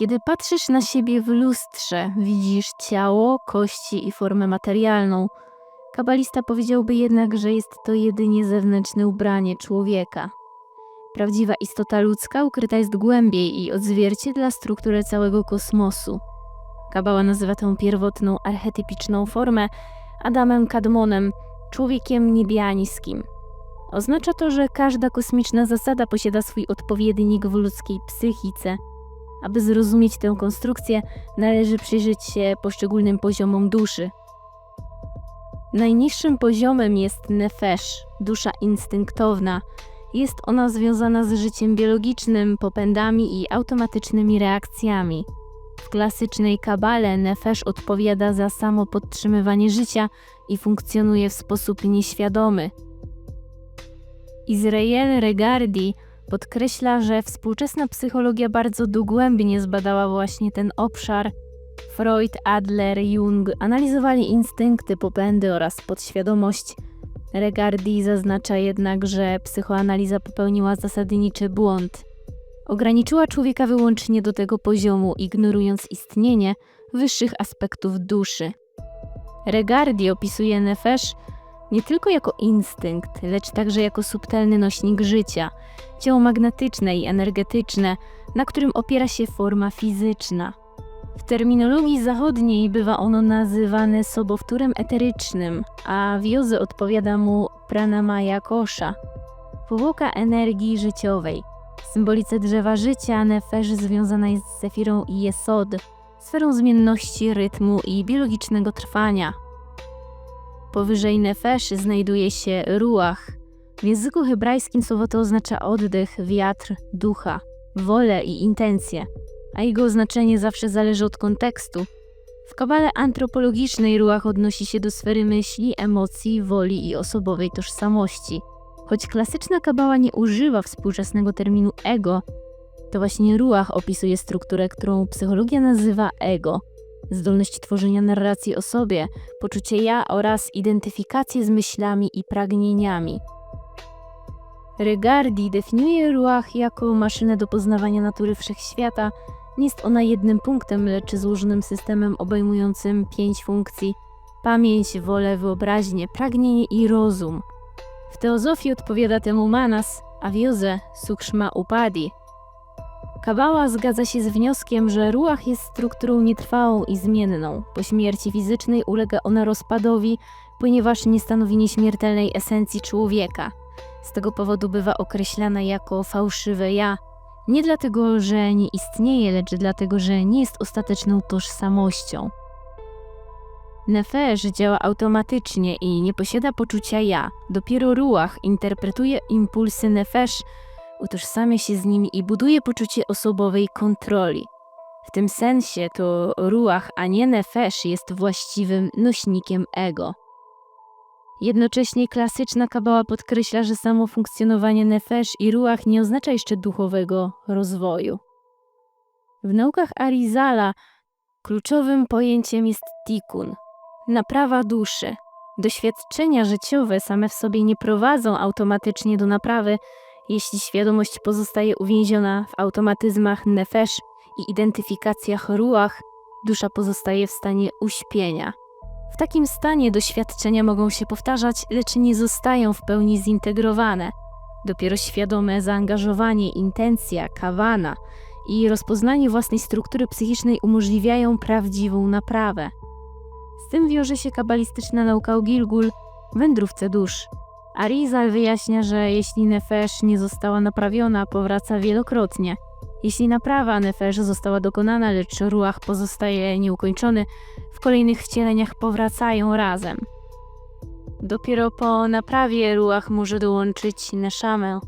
Kiedy patrzysz na siebie w lustrze, widzisz ciało, kości i formę materialną. Kabalista powiedziałby jednak, że jest to jedynie zewnętrzne ubranie człowieka. Prawdziwa istota ludzka ukryta jest głębiej i odzwierciedla strukturę całego kosmosu. Kabała nazywa tę pierwotną archetypiczną formę Adamem Kadmonem, człowiekiem niebiańskim. Oznacza to, że każda kosmiczna zasada posiada swój odpowiednik w ludzkiej psychice. Aby zrozumieć tę konstrukcję, należy przyjrzeć się poszczególnym poziomom duszy. Najniższym poziomem jest nefesh, dusza instynktowna. Jest ona związana z życiem biologicznym, popędami i automatycznymi reakcjami. W klasycznej kabale nefesh odpowiada za samo podtrzymywanie życia i funkcjonuje w sposób nieświadomy. Izrael Regardi podkreśla, że współczesna psychologia bardzo dogłębnie zbadała właśnie ten obszar. Freud, Adler, Jung analizowali instynkty, popędy oraz podświadomość. Regardi zaznacza jednak, że psychoanaliza popełniła zasadniczy błąd. Ograniczyła człowieka wyłącznie do tego poziomu, ignorując istnienie wyższych aspektów duszy. Regardi opisuje nefesz nie tylko jako instynkt, lecz także jako subtelny nośnik życia, ciało magnetyczne i energetyczne, na którym opiera się forma fizyczna. W terminologii zachodniej bywa ono nazywane sobowtórem eterycznym, a w jozy odpowiada mu pranamaya kosha, powłoka energii życiowej. W symbolice drzewa życia nefesh związana jest z sefirą i jesod, sferą zmienności rytmu i biologicznego trwania. Powyżej nefesh znajduje się ruach. W języku hebrajskim słowo to oznacza oddech, wiatr, ducha, wolę i intencje, a jego znaczenie zawsze zależy od kontekstu. W kabale antropologicznej ruach odnosi się do sfery myśli, emocji, woli i osobowej tożsamości. Choć klasyczna kabała nie używa współczesnego terminu ego, to właśnie ruach opisuje strukturę, którą psychologia nazywa ego. Zdolność tworzenia narracji o sobie, poczucie ja oraz identyfikację z myślami i pragnieniami. Regardi definiuje ruach jako maszynę do poznawania natury wszechświata. Nie jest ona jednym punktem, lecz złożonym systemem obejmującym pięć funkcji: pamięć, wolę, wyobraźnię, pragnienie i rozum. W teozofii odpowiada temu Manas, a w Jodze Sukshma Upadi. Kabała zgadza się z wnioskiem, że ruach jest strukturą nietrwałą i zmienną. Po śmierci fizycznej ulega ona rozpadowi, ponieważ nie stanowi nieśmiertelnej esencji człowieka. Z tego powodu bywa określana jako fałszywe ja. Nie dlatego, że nie istnieje, lecz dlatego, że nie jest ostateczną tożsamością. Nefesh działa automatycznie i nie posiada poczucia ja. Dopiero ruach interpretuje impulsy nefesh, utożsamia się z nimi i buduje poczucie osobowej kontroli. W tym sensie to ruach, a nie nefesh jest właściwym nośnikiem ego. Jednocześnie klasyczna kabała podkreśla, że samo funkcjonowanie nefesh i ruach nie oznacza jeszcze duchowego rozwoju. W naukach Arizala kluczowym pojęciem jest tikkun, naprawa duszy. Doświadczenia życiowe same w sobie nie prowadzą automatycznie do naprawy, jeśli świadomość pozostaje uwięziona w automatyzmach nefesh i identyfikacjach ruach, dusza pozostaje w stanie uśpienia. W takim stanie doświadczenia mogą się powtarzać, lecz nie zostają w pełni zintegrowane. Dopiero świadome zaangażowanie, intencja, kawana i rozpoznanie własnej struktury psychicznej umożliwiają prawdziwą naprawę. Z tym wiąże się kabalistyczna nauka o Gilgul, wędrówce dusz. Arizal wyjaśnia, że jeśli Nefesh nie została naprawiona, powraca wielokrotnie. Jeśli naprawa Nefesh została dokonana, lecz ruach pozostaje nieukończony, w kolejnych wcieleniach powracają razem. Dopiero po naprawie ruach może dołączyć Neszamę.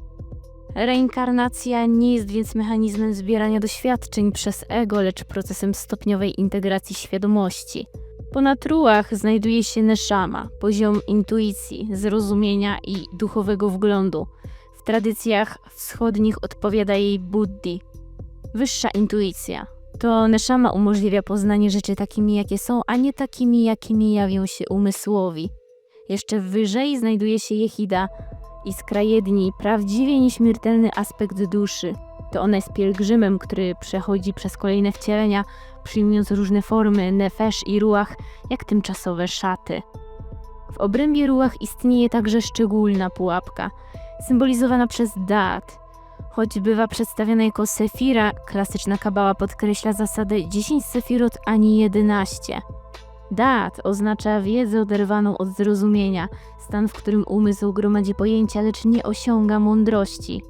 Reinkarnacja nie jest więc mechanizmem zbierania doświadczeń przez ego, lecz procesem stopniowej integracji świadomości. Ponad ruach znajduje się neszama, poziom intuicji, zrozumienia i duchowego wglądu. W tradycjach wschodnich odpowiada jej buddhi. Wyższa intuicja. To neszama umożliwia poznanie rzeczy takimi, jakie są, a nie takimi, jakimi jawią się umysłowi. Jeszcze wyżej znajduje się jechida, iskra jedni, prawdziwie nieśmiertelny aspekt duszy. To ona jest pielgrzymem, który przechodzi przez kolejne wcielenia, przyjmując różne formy nefesz i ruach, jak tymczasowe szaty. W obrębie ruach istnieje także szczególna pułapka, symbolizowana przez dat. Choć bywa przedstawiana jako sefira, klasyczna kabała podkreśla zasadę 10 sefirot, a nie 11. Dat oznacza wiedzę oderwaną od zrozumienia, stan, w którym umysł gromadzi pojęcia, lecz nie osiąga mądrości.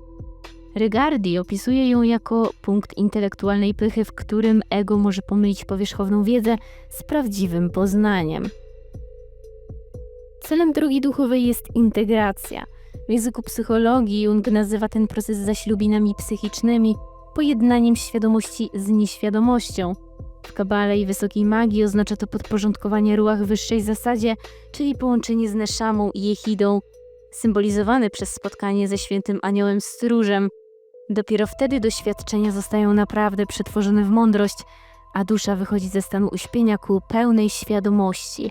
Regardi opisuje ją jako punkt intelektualnej pychy, w którym ego może pomylić powierzchowną wiedzę z prawdziwym poznaniem. Celem drogi duchowej jest integracja. W języku psychologii Jung nazywa ten proces zaślubinami psychicznymi, pojednaniem świadomości z nieświadomością. W kabale i wysokiej magii oznacza to podporządkowanie ruach wyższej zasadzie, czyli połączenie z Neszamą i Jehidą, symbolizowane przez spotkanie ze świętym aniołem stróżem. Dopiero wtedy doświadczenia zostają naprawdę przetworzone w mądrość, a dusza wychodzi ze stanu uśpienia ku pełnej świadomości.